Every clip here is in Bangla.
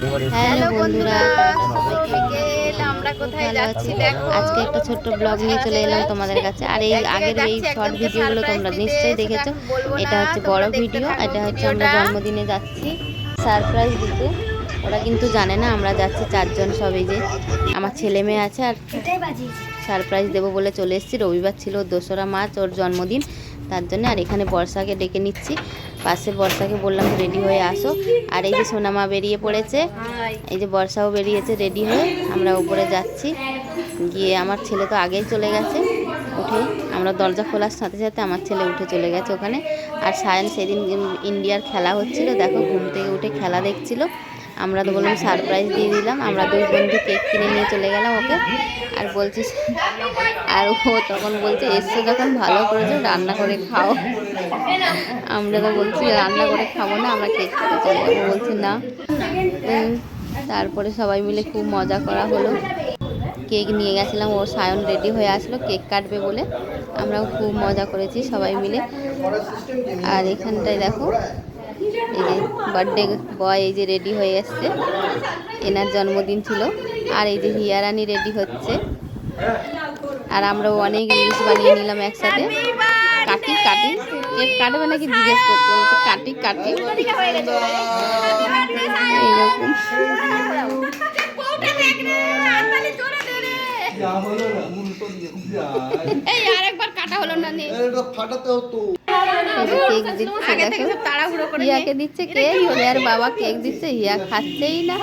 হ্যালো বন্ধুরা আমরা কোথায় যাচ্ছি দেখো? আজকে একটা ছোট্ট ব্লগ নিয়ে চলে এলাম তোমাদের কাছে। আর এই আগের এই শর্ট ভিডিওগুলো তোমরা নিশ্চয়ই দেখেছ। এটা হচ্ছে বড় ভিডিও এটা হচ্ছে আমরা জন্মদিনে যাচ্ছি। সারপ্রাইজ দিতে। ওরা কিন্তু জানে না আমরা যাচ্ছি চারজন সবাই যে। আমার ছেলে মেয়ে আছে আর সারপ্রাইজ দেবো বলে চলে এসেছি। রবিবার ছিল দোসরা মার্চ ওর জন্মদিন। তার জন্য আর এখানে বর্ষাকে ডেকে নিচ্ছি। পাশে বর্ষাকে বললাম রেডি হয়ে আসো। আর এই যে সোনামা বেরিয়ে পড়েছে, এই যে বর্ষাও বেরিয়েছে রেডি হয়ে, আমরা উপরে যাচ্ছি। গিয়ে আমার ছেলে তো আগেই চলে গেছে উঠে আমরা দরজা খোলার সাথে সাথে আমার ছেলে উঠে চলে গেছে ওখানে। আর সায়ন সেদিন ইন্ডিয়ার খেলা হচ্ছিল, দেখো ঘুম থেকে উঠে খেলা দেখছিল। আমরা তো বললাম সারপ্রাইজ দিয়ে দিলাম, আমরা দুই বন্ধু কেক কিনে নিয়ে চলে গেলাম ওকে। আর বলছি, আর ও তখন বলছে এসছে যখন ভালো করেছ, রান্না করে খাও। আমরা তো বলছি রান্না করে খাব না, আমরা কেক খেতে চলে যাব বলছি না। তারপরে সবাই মিলে খুব মজা করা হলো। কেক নিয়ে গেছিলাম, ও সায়ন রেডি হয়ে আসলো, কেক কাটবে বলে। আমরাও খুব মজা করেছি সবাই মিলে। আর এখানটায় দেখো, এই যে বার্থডে বয় এই যে রেডি হয়ে এসছে। এনার জন্মদিন ছিল। আর এই যে হিয়ারানি রেডি হচ্ছে। আর আমরাও অনেক রিলস বানিয়ে নিলাম একসাথে। কাটি কাটি। কেক কাটবে নাকি জিজ্ঞেস করতে বলছে কাটি কাটি। এইরকম। এই আরেকবার কাটা হলো না নে। ফাটাতে হতো কেক দিচ্ছে দেখো। তাড়াহুড়ো করে দিচ্ছে কেক হিয়ার বাবা কেক দিচ্ছে হিয়া খাচ্ছেই না।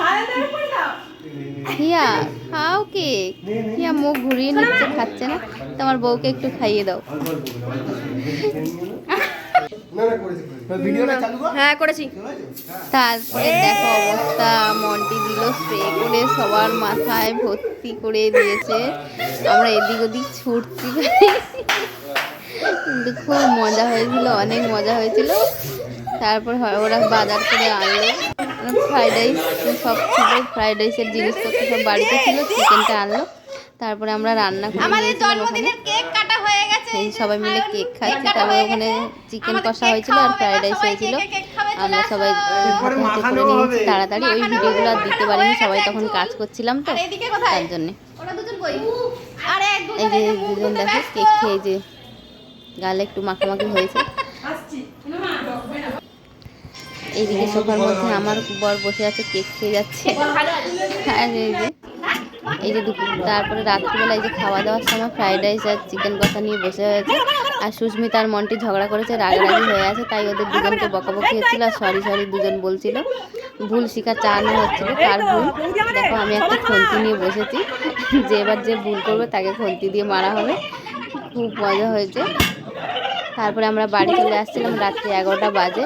হিয়া খাও কেক হিয়া মুখ ঘুরিয়ে নিচ্ছে খাচ্ছে না। তোমার বউকে একটু খাইয়ে দাও। ভিডিওটা চালু কর। হ্যাঁ করেছি। তারপরে দেখো অবস্থা মন্টি দিল স্প্রে করে সবার মাথায় ভর্তি করে দিয়েছে। আমরা এদিক ওদিক ছুটছি। কিন্তু খুব মজা হয়েছিল অনেক মজা হয়েছিল। তারপর হয় ওরা বাজার করে আনলো। ফ্রাইড রাইস সব ছিল। ফ্রাইড রাইসের জিনিসপত্র সব বাড়িতে ছিল চিকেনটা আনলো। তারপরে আমরা রান্না করে আমাদের নিয়েছিলাম ওখানে। জন্মদিনের কেক কাটা হয়ে গেছে। সেই সবাই মিলে কেক খাচ্ছি। তারপরে ওখানে চিকেন কষা হয়েছিল আর ফ্রাইড রাইস হয়েছিল। আমরা সবাই করে নিয়েছি। তাড়াতাড়ি ওই ভিডিওগুলো আর দিতে পারিনি। সবাই তখন কাজ করছিলাম তো তার জন্যে। ওরা দুজন কই? আরে এক এই যে দুজন দুজন দেখো কেক খেয়ে যে গালে একটু মাখামাখি হয়েছে। এইদিকে সোফার মধ্যে আমার বর বসে আছে কেক খেয়ে যাচ্ছে। আর এই যে এই যে। দুপুর তারপরে রাত্রিবেলা এই যে খাওয়া দাওয়ার সময় ফ্রাইড রাইস আর চিকেন কষা নিয়ে বসে হয়েছে। আর সুস্মিতা আর মন্টি ঝগড়া করেছে রাগারাগি হয়ে আছে তাই ওদের দুজনকে বকাবকি হচ্ছিল আর সরি সরি দুজন বলছিল। ভুল শিকার চালানো হচ্ছিল কার ভুল। দেখো আমি একটা খন্তি নিয়ে বসেছি। যে এবার যে ভুল করবে তাকে খন্তি দিয়ে মারা হবে। খুব মজা হয়েছে। তারপরে আমরা বাড়ি চলে আসছিলাম রাত্রি এগারোটা বাজে।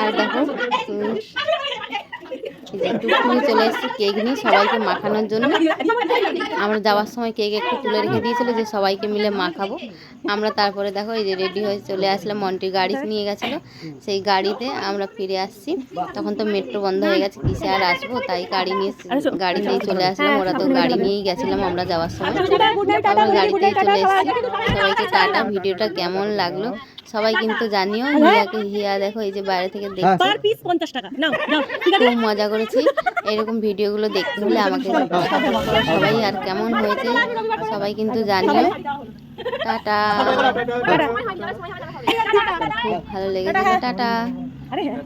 আর দেখো যে চলে এসেছি কেক নিয়ে সবাইকে মাখানোর জন্য। আমরা যাওয়ার সময় কেক একটু তুলে রেখে দিয়েছিল যে সবাইকে মিলে মাখাবো। আমরা তারপরে দেখো এই যে রেডি হয়ে চলে আসলাম মন্টির গাড়ি নিয়ে গেছিল। সেই গাড়িতে আমরা ফিরে আসছি। তখন তো মেট্রো বন্ধ হয়ে গেছে কিসে আর আসব? তাই গাড়ি নিয়ে গাড়িতেই চলে আসলাম ওরা তো গাড়ি নিয়েই গেছিলাম আমরা যাওয়ার সময়। আমরা গাড়িতেই চলে এসেছি। সবাইকে টাটা ভিডিওটা কেমন লাগল? সবাই কিন্তু জানিও হিয়াকে হিয়া দেখো এই যে বাইরে থেকে দেখছে। পার পিস পঞ্চাশ টাকা। নাও নাও ঠিক আছে? খুব মজা করেছি। এরকম ভিডিওগুলো দেখতে হলে আমাকে সবাই আর কেমন হয়েছে সবাই কিন্তু জানিও। টাটা। খুব ভালো লেগেছে। টাটা। আরে হ্যাঁ।